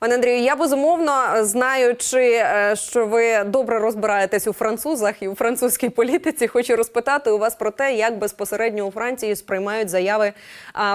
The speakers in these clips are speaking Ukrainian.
Пане Андрію, я безумовно знаючи, е, що ви добре розбираєтесь у французах і у французькій політиці, хочу розпитати у вас про те, як безпосередньо у Франції сприймають заяви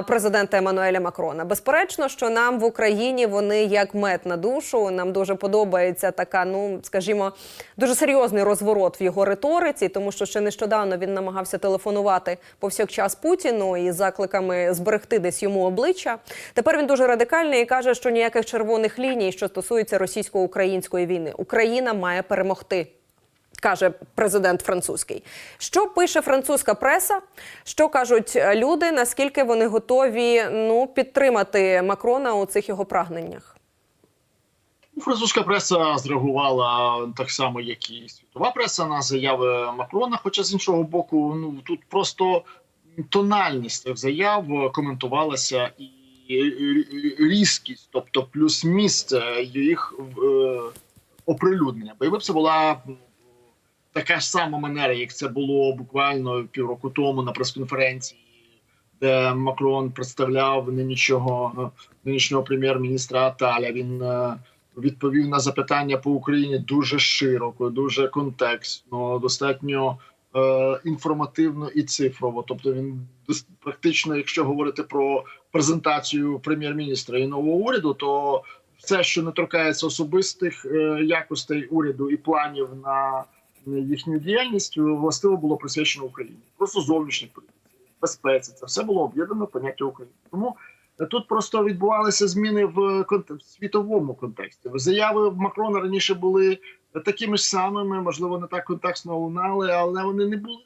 президента Еммануеля Макрона. Безперечно, що нам в Україні вони як мед на душу. Нам дуже подобається така, ну скажімо, дуже серйозний розворот в його риториці, тому що ще нещодавно він намагався телефонувати повсякчас Путіну із закликами зберегти десь йому обличчя. Тепер він дуже радикальний і каже, що ніяких червоних ліній, що стосується російсько-української війни, Україна має перемогти. Каже президент французький. Що пише французька преса? Що кажуть е, люди? Наскільки вони готові ну підтримати Макрона у цих його прагненнях? Ну, Французька преса зреагувала так само, як і світова преса на заяви Макрона. Хоча з іншого боку, ну тут просто тональність заяв коментувалася і різкість, тобто плюс місце їх е, оприлюднення. Бо це була така ж сама манера, як це було буквально півроку тому на прес-конференції, де Макрон представляв нинішнього нинішнього прем'єр-міністра Аталя. Він е, відповів на запитання по Україні дуже широко, дуже контекстно, достатньо е, інформативно і цифрово. Тобто він практично, якщо говорити про презентацію прем'єр-міністра і нового уряду, то все, що не торкається особистих е, якостей уряду і планів на їхню діяльність, властиво було присвячено Україні. Просто зовнішній політиці, безпеці. Це все було об'єднано поняття України. Тому Тут просто відбувалися зміни в, світовому контексті. Заяви Макрона раніше були такими ж самими, можливо, не так контекстно лунали, але вони не були.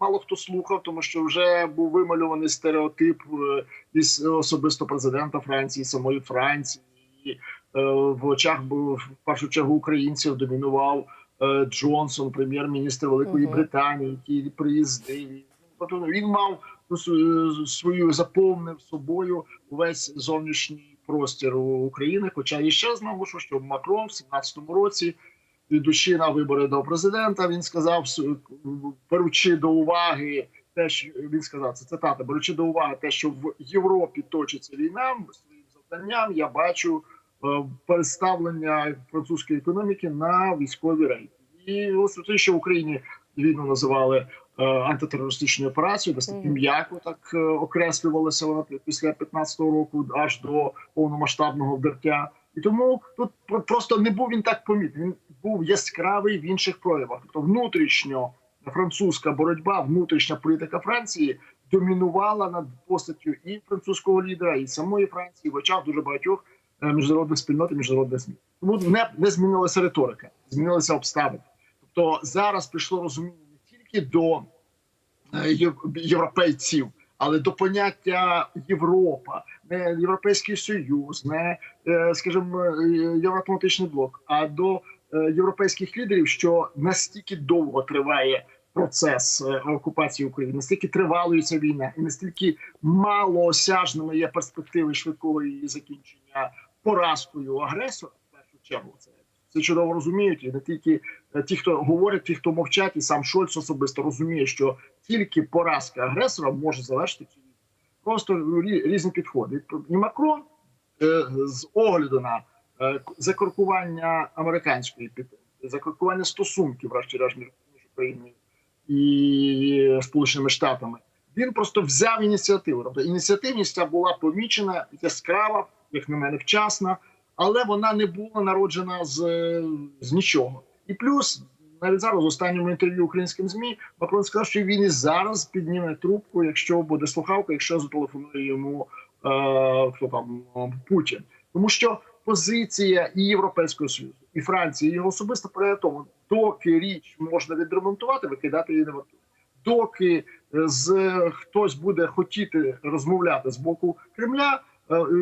Мало хто слухав, тому що вже був вималюваний стереотип е, із особисто президента Франції, самої Франції. І, е, в очах був в першу чергу українців домінував е, Джонсон, прем'єр-міністр Великої Мгм. Британії, який приїздив. Тобто він мав ну, свою заповнив собою увесь зовнішній простір України. Хоча і ще знову що Макрон в 17-му році, йдучи на вибори до президента, він сказав, беручи до уваги те, що він сказав, це цитата, беручи до уваги те, що в Європі точиться війна, своїм завданням я бачу е, переставлення французької економіки на військові рейки. І ось те, що в Україні війну називали е, антитерористичною операцією, достатньо м'яко так е, окреслювалася вона після 15-го року аж до повномасштабного вдертя. І тому тут про- просто не був він так помітний. Він був яскравий в інших проявах. Тобто внутрішньо французька боротьба, внутрішня політика Франції домінувала над постаттю і французького лідера, і самої Франції в очах дуже багатьох е, міжнародних спільнот і міжнародних ЗМІ. Тому не, не змінилася риторика, змінилися обставини. Тобто зараз прийшло розуміння не тільки до е, європейців, але до поняття Європа, не Європейський Союз, не е, скажімо, е, Євроатлантичний блок, а до е, європейських лідерів, що настільки довго триває процес окупації України, настільки тривалою ця війна, і настільки малоосяжними є перспективи швидкого її закінчення поразкою агресора, в першу чергу, це, це чудово розуміють, і не тільки е, ті, хто говорять, ті, хто мовчать, і сам Шольц особисто розуміє, що тільки поразка агресора може завершити цю війну. Просто різні підходи. І Макрон е, з огляду на е, закоркування американської підтримки, закоркування стосунків, врешті-решт, між Україною і Сполученими Штатами, він просто взяв ініціативу. Тобто ініціативність була помічена, яскрава, як на мене, вчасна, але вона не була народжена з, з нічого. І плюс навіть зараз в останньому інтерв'ю українським змі Макрон сказав, що він і зараз підніме трубку, якщо буде слухавка, якщо зателефонує йому е, хто там е, Путін, тому що позиція і Європейського союзу, і Франції, і його особисто полягає тому, доки річ можна відремонтувати, викидати її не вартує. Доки е, з хтось буде хотіти розмовляти з боку Кремля, е,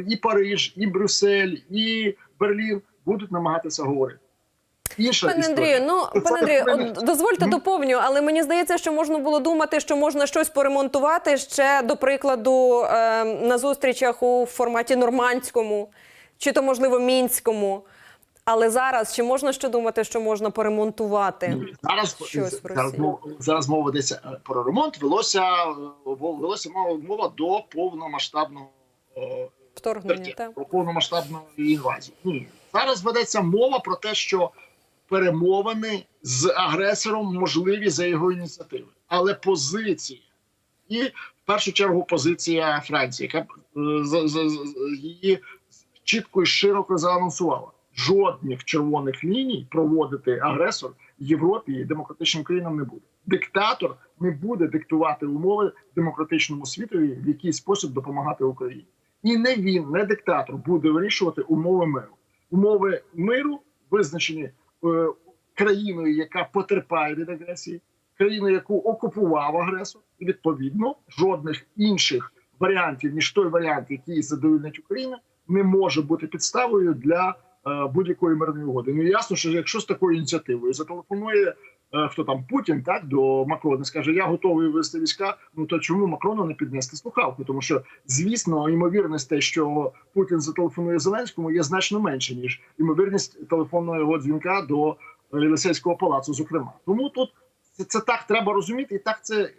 і Париж, і Брюссель, і Берлін будуть намагатися говорити. Інша Пане. Андрію, ну пане Андрію, от дозвольте доповню, але мені здається, що можна було думати, що можна щось поремонтувати ще до прикладу е, на зустрічах у форматі нормандському, чи то можливо мінському. Але зараз чи можна ще думати, що можна поремонтувати? Ну, зараз щось в Росії. зараз мова йдеться е, про ремонт. Велося е, велося мова мова до повномасштабного е, Вторгнення, так. про повномасштабну інвазію. Ні, зараз ведеться мова про те, що перемовини з агресором можливі за його ініціативи, але позиція і в першу чергу позиція Франції, яка е, її чітко і широко заанонсувала. Жодних червоних ліній проводити агресор Європі і демократичним країнам не буде. Диктатор не буде диктувати умови демократичному світові, в який спосіб допомагати Україні. І не він, не диктатор, буде вирішувати умови миру. Умови миру визначені е, країною, яка потерпає від агресії, країною, яку окупував агресор, і відповідно жодних інших варіантів ніж той варіант, який задовольнить Україна, не може бути підставою для е, будь-якої мирної угоди. Ну ясно, що якщо з такою ініціативою зателефонує хто там Путін, так до Макрона, скаже, я готовий вивести війська. Ну то чому Макрону не піднести слухавку? Тому що звісно, ймовірність те, що Путін зателефонує Зеленському, є значно менше ніж ймовірність телефонного його дзвінка до е, Єлисейського палацу. Зокрема, тому тут. Це, це так треба розуміти, і так це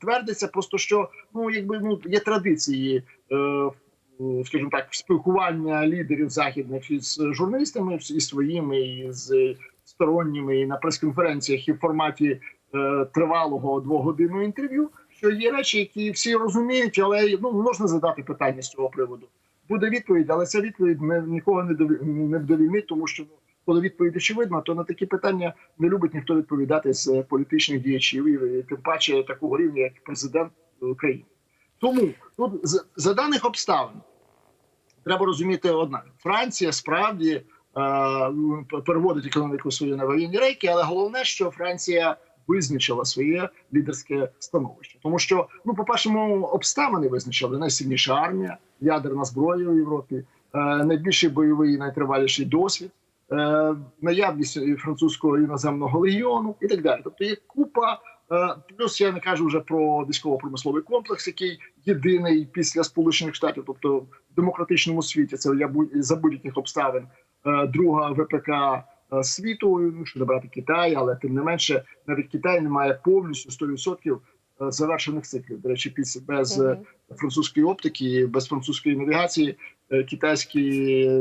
твердиться. Просто що ну якби ну є традиції, е, е, скажімо так, спілкування лідерів західних із журналістами, і своїми, і з сторонніми, і на прес-конференціях, і в форматі е, тривалого двогодинного інтерв'ю. Що є речі, які всі розуміють, але ну можна задати питання з цього приводу. Буде відповідь, але ця відповідь не нікого не не вдовільнить, тому що ну, коли відповідь очевидна, то на такі питання не любить ніхто відповідати з політичних діячів, і тим паче такого рівня, як президент України. Тому тут за даних обставин треба розуміти одне: Франція справді переводить економіку свою на воєнні рейки, але головне, що Франція визначила своє лідерське становище, тому що ну, по першому обставини визначили найсильніша армія, ядерна зброя у Європі, е, найбільший бойовий і найтриваліший досвід. е, Наявність французького іноземного легіону і так далі. Тобто є купа Е, Плюс я не кажу вже про військово-промисловий комплекс, який єдиний після Сполучених Штатів, тобто в демократичному світі, це я будь-яких обставин е, друга ВПК е, світу, ну, що не брати Китай, але тим не менше, навіть Китай не має повністю 100% е, завершених циклів. До речі, без е, Мгм. французької оптики, без французької навігації, е, китайський е,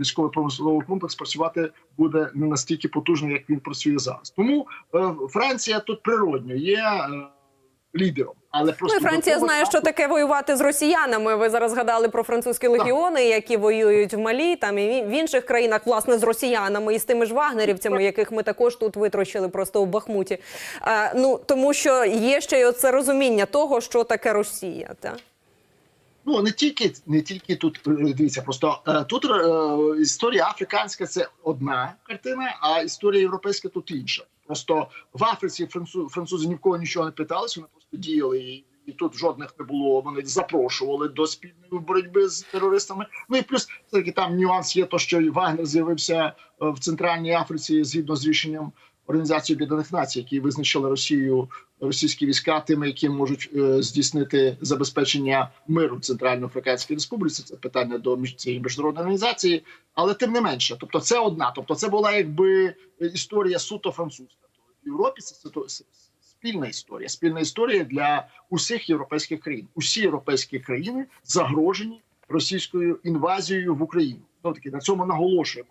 військово-промисловий комплекс працювати буде не настільки потужно, як він працює зараз. Тому е, Франція тут природньо є е, лідером, але Ну просто і Франція знає, що таке воювати з росіянами. Ви зараз згадали про французькі легіони, які воюють в Малі, там і в інших країнах, власне, з росіянами і з тими ж вагнерівцями, яких ми також тут витрощили просто у Бахмуті. А, ну тому що є ще й оце розуміння того, що таке Росія. Та? Ну не тільки не тільки тут е, дивіться, просто е, тут е, історія африканська це одна картина, а історія європейська тут інша. Просто в Африці французи, французи ні в кого нічого не питалися, вони просто діяли і, і тут жодних не було. Вони запрошували до спільної боротьби з терористами. Ну і плюс все-таки там нюанс є, то що і Вагнер з'явився е, в центральній Африці згідно з рішенням Організації Об'єднаних Націй, які визначили Росію російські війська тими, які можуть е, здійснити забезпечення миру в Центральноафриканській Республіці. Це питання до цієї міжнародної організації, але тим не менше, тобто це одна. Тобто, це була якби історія суто французька. Тобто в Європі це, спільна історія, спільна історія для усіх європейських країн. Усі європейські країни загрожені російською інвазією в Україну. Ну таки на цьому наголошуємо.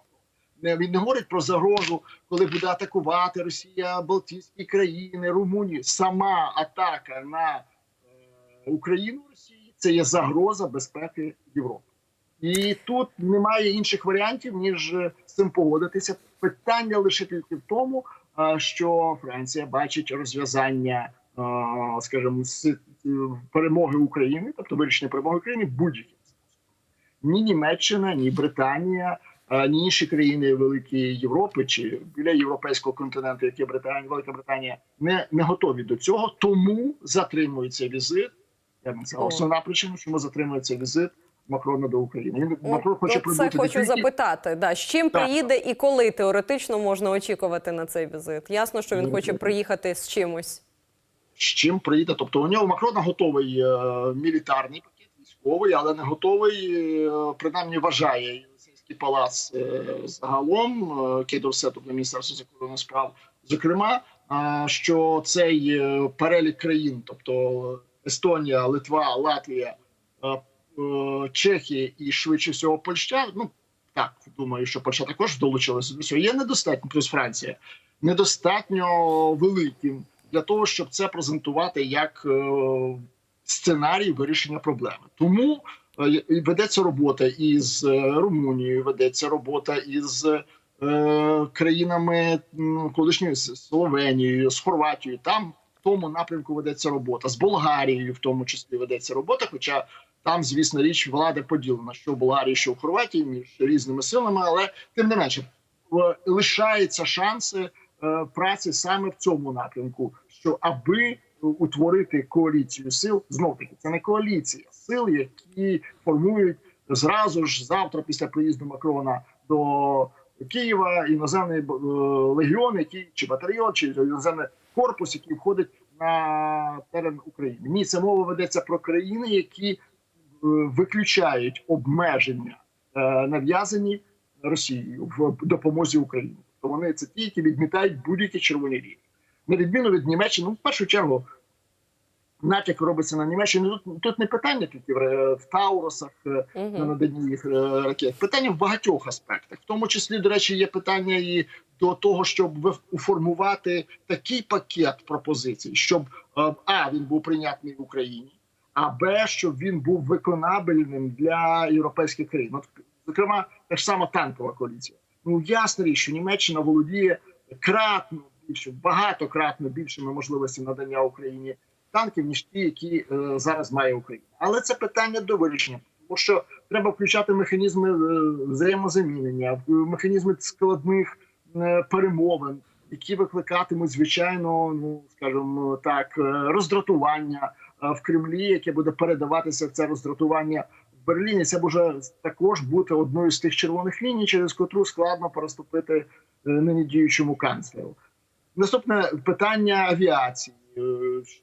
Він не говорить про загрозу, коли буде атакувати Росія, Балтійські країни, Румунію. Сама атака на е, Україну Росії це є загроза безпеки Європи. І тут немає інших варіантів, ніж е, з цим погодитися. Питання лише тільки в тому, е, що Франція бачить розв'язання, скажімо, з перемоги України, тобто вирішення перемоги України будь-яким. Ні Німеччина, ні Британія, ні інші країни Великої Європи чи біля європейського континенту, як є Британія, Велика Британія, не, не готові до цього, тому затримується візит. Я це основна причина, чому затримується візит Макрона до України. Він Макрон хоче От це хочу запитати. Да, з чим Так. приїде і коли теоретично можна очікувати на цей візит? Ясно, що він Ну, хоче ну, приїхати з чимось. з чим прийде. Тобто у нього Макрона готовий е, мілітарний пакет, військовий, але не готовий, е, принаймні вважає Єлисейський палац е, загалом, е, Кейдорсе, тобто Міністерство закордонних справ, зокрема, що цей е, перелік країн, тобто Естонія, Литва, Латвія, е, е, Чехія і швидше всього Польща. Ну так думаю, що Польща також долучилася до цього. Є недостатньо, плюс Франція недостатньо великим для того, щоб це презентувати як е, сценарій вирішення проблеми. Тому е, ведеться робота із е, Румунією, ведеться робота із е, країнами колишньої Словенією, з Хорватією. Там в тому напрямку ведеться робота з Болгарією, в тому числі ведеться робота. Хоча там, звісно, річ влада поділена, що в Болгарії, що в Хорватії між різними силами, але тим не менше лишаються шанси е, праці саме в цьому напрямку, що аби утворити коаліцію сил, знов таки це не коаліція сил, які формують зразу ж завтра, після приїзду Макрона до Києва, іноземний е, легіон, який чи батальйон, чи іноземний корпус, який входить на терен України. Ні, це мова ведеться про країни, які е, виключають обмеження е, нав'язані Росією в допомозі Україні. То вони це ті, які відмітають будь-які червоні лінії. На відміну від Німеччини, ну, в першу чергу, натяк робиться на Німеччину. Тут, тут не питання тільки в, в Тауросах, е, на наданні їх е, ракет. Питання в багатьох аспектах. В тому числі, до речі, є питання і до того, щоб уформувати такий пакет пропозицій, щоб е, а він був прийнятний в Україні, а б, щоб він був виконабельним для європейських країн. От, зокрема, та ж сама танкова коаліція. Ну ясна річ, що Німеччина володіє кратно більше, багатократно більшими можливостями надання Україні танків, ніж ті, які е, зараз має Україна. Але це питання до вирішення, тому що треба включати механізми е, взаємозамінення, механізми складних е, перемовин, які викликатимуть звичайно, ну скажімо так, е, роздратування е, в Кремлі, яке буде передаватися це роздратування в Берліні. Це може також бути одною з тих червоних ліній, через котру складно переступити е, нині діючому канцлеру. Наступне питання авіації. Е,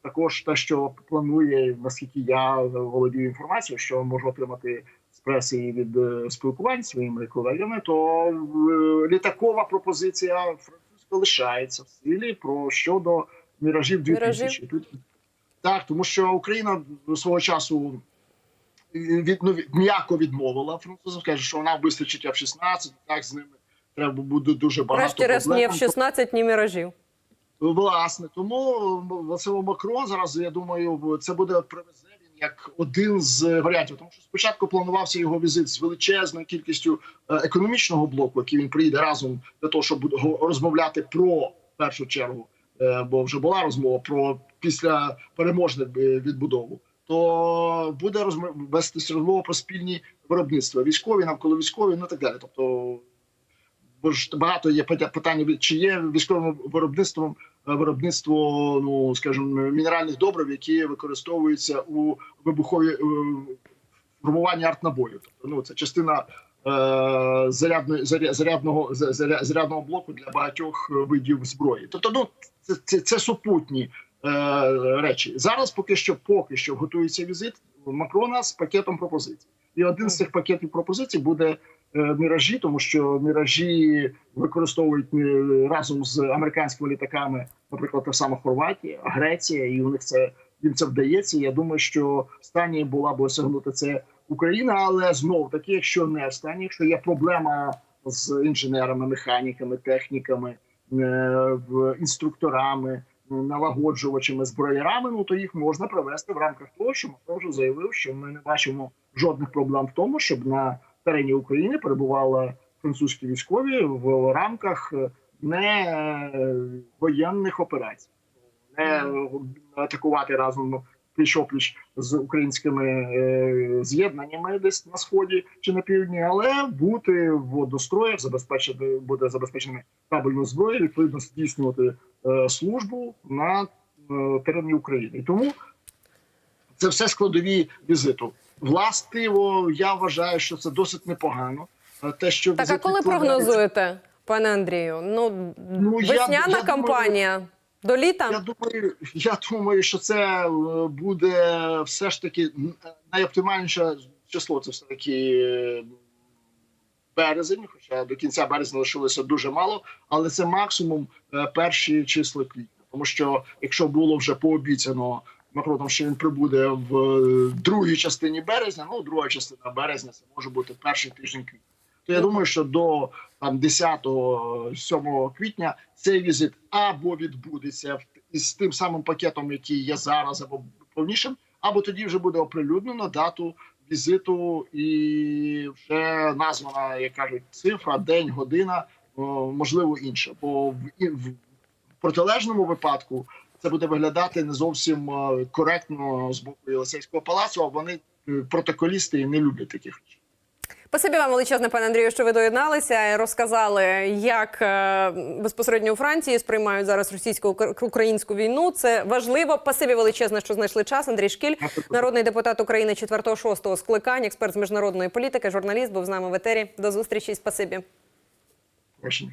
Також те, що планує, наскільки я володію інформацією, що можу отримати з преси від е, спілкувань своїми колегами, то е, літакова пропозиція французька лишається в силі про щодо міражів 2000. Міражів? Тут так, тому що Україна свого часу від, ну, від- м'яко відмовила французам, каже, що вона вистачить F-16, так з ними треба буде дуже багато Врешті-решт ні проблем. в 16 ні міражів. Власне, тому Васило Макрон зараз, я думаю, це буде привезе він як один з варіантів. Тому що спочатку планувався його візит з величезною кількістю е, економічного блоку, який він приїде разом для того, щоб розмовляти про першу чергу, е, бо вже була розмова про після переможну відбудову. То буде вестися розмова про спільні виробництва, військові навколо військові, ну так далі. Тобто бо ж багато є пита- питання, чи є військовим виробництвом е, виробництво, ну скажімо, мінеральних добрив, які використовуються у вибухові е, формуванні артнабою. Тобто, ну це частина е, зарядної заря- зарядного заря- зарядного блоку для багатьох е, видів зброї. Тобто, ну це, це, це супутні е, речі. Зараз поки що, поки що готується візит Макрона з пакетом пропозицій. І один з цих пакетів пропозицій буде е, міражі, тому що міражі використовують е, разом з американськими літаками, наприклад, та сама Хорватія, Греція, і у них це їм це вдається. Я думаю, що в стані була б осягнути це Україна, але знов таки, якщо не в стані, якщо є проблема з інженерами, механіками, техніками, е, інструкторами. Налагоджувачами зброярами, ну то їх можна провести в рамках того, що Макрон вже заявив, що ми не бачимо жодних проблем в тому, щоб на терені України перебували французькі військові в рамках е, не е, воєнних операцій, не е, атакувати разом пліч-опліч з українськими з'єднаннями десь на сході чи на півдні, але бути в водостроях, забезпечити буде забезпечена кабельну зброю, відповідно здійснювати службу на терені України. Тому це все складові візиту. Властиво, я вважаю, що це досить непогано. Те, що Так, а коли прогнозуєте, пане Андрію? Ну, Ну, весняна я думаю- кампанія до літа? Я думаю, я думаю, що це е, буде все ж таки найоптимальніше число. Це все таки е, березень, хоча до кінця березня лишилося дуже мало, але це максимум е, перші числа квітня. Тому що якщо було вже пообіцяно Макроном, що він прибуде в е, другій частині березня. Ну, друга частина березня це може бути перший тиждень квітня. То я думаю, що до там 10-7 квітня цей візит або відбудеться із тим самим пакетом, який є зараз, або повнішим, або тоді вже буде оприлюднено дату візиту і вже названа, як кажуть, цифра, день, година, можливо, інше. Бо в протилежному випадку це буде виглядати не зовсім е, коректно з боку Єлисейського палацу, а вони е, протоколісти і не люблять таких речей. Спасибі вам величезне, пане Андрію, що ви доєдналися і розказали, як е, безпосередньо у Франції сприймають зараз російсько-українську війну. Це важливо. Спасибі величезне, що знайшли час. Андрій Шкіль, народний депутат України 4-6 скликання, експерт з міжнародної політики, журналіст, був з нами в етері. До зустрічі. Спасибі. Очень.